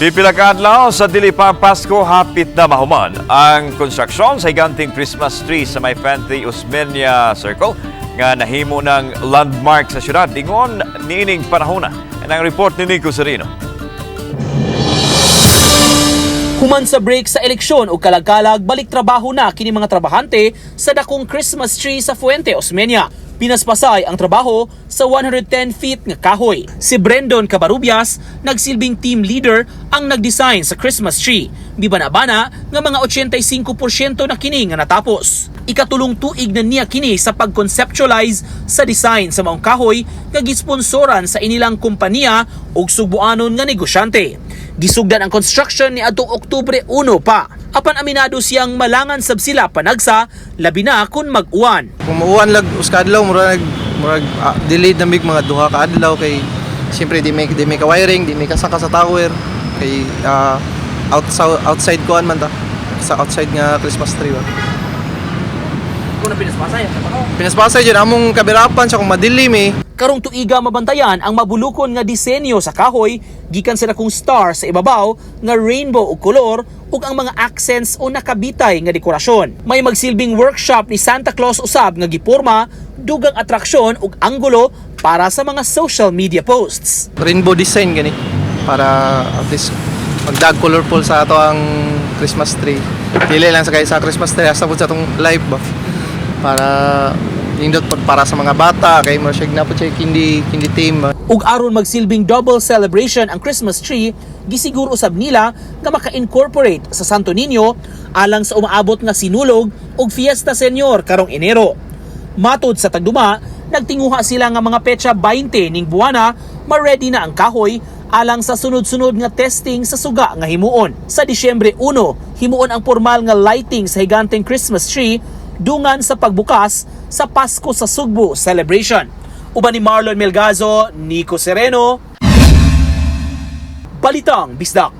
Pipila ka adlaw sa dili pa Pasko hapit na mahuman ang konstruksyon sa higanting Christmas tree sa may Fante Osmeña Circle nga nahimo ng landmark sa syudad ingon niining panahon na. Ang report ni Nico Serino. Human sa break sa eleksyon o kalagkalag, balik trabaho na kini mga trabahante sa dakong Christmas tree sa Fuente Osmeña. Pinaspasay ang trabaho sa 110 feet nga kahoy. Si Brendon Cabarubias, nagsilbing team leader ang nagdesign sa Christmas tree. Bibana-bana nga mga 85% na kini nga natapos. Ikatulong tuig na niya kini sa pag-conceptualize sa design sa maong kahoy nga gisponsoran sa inilang kompanya ug subuanon nga negosyante. Gisugdan ang construction ni adtong Oktubre 1 pa. Apan aminado siyang malangan sab sila panagsa labi na kun mag-uwan. Kung mauwan lag uskadlaw murag murag ah, delayed na mig mga duha ka adlaw kay siyempre di may di may ka wiring, di may kasaka sa tower kay ah, outside outside kuan man ta sa outside nga Christmas tree ba. Kung pinaspasay ang trabaho. Pinaspasay jud among kabirapan sa kung madilim eh. Karong tuiga mabantayan ang mabulukon nga disenyo sa kahoy gikan sa dakong star sa ibabaw nga rainbow og kolor ug ang mga accents o nakabitay nga dekorasyon. May magsilbing workshop ni Santa Claus usab nga giporma dugang atraksyon ug anggulo para sa mga social media posts. Rainbow design gani para at least magdag colorful sa ato ang Christmas tree. Dili lang sa kay sa Christmas tree hasta pud sa atong live ba. Para nindot pod para sa mga bata kay mo siya na po siya kindi kindi team. Ug aron magsilbing double celebration ang Christmas tree, gisiguro usab nila nga maka-incorporate sa Santo Niño alang sa umaabot nga sinulog ug Fiesta Senior karong Enero. Matod sa tagduma, nagtinguha sila nga mga petsa 20 ning buwana, ma-ready na ang kahoy alang sa sunod-sunod nga testing sa suga nga himuon. Sa Disyembre 1, himuon ang formal nga lighting sa higanteng Christmas tree dungan sa pagbukas sa Pasko sa Sugbo celebration. Uban ni Marlon Melgazo, Nico Sereno, Balitang Bisdak.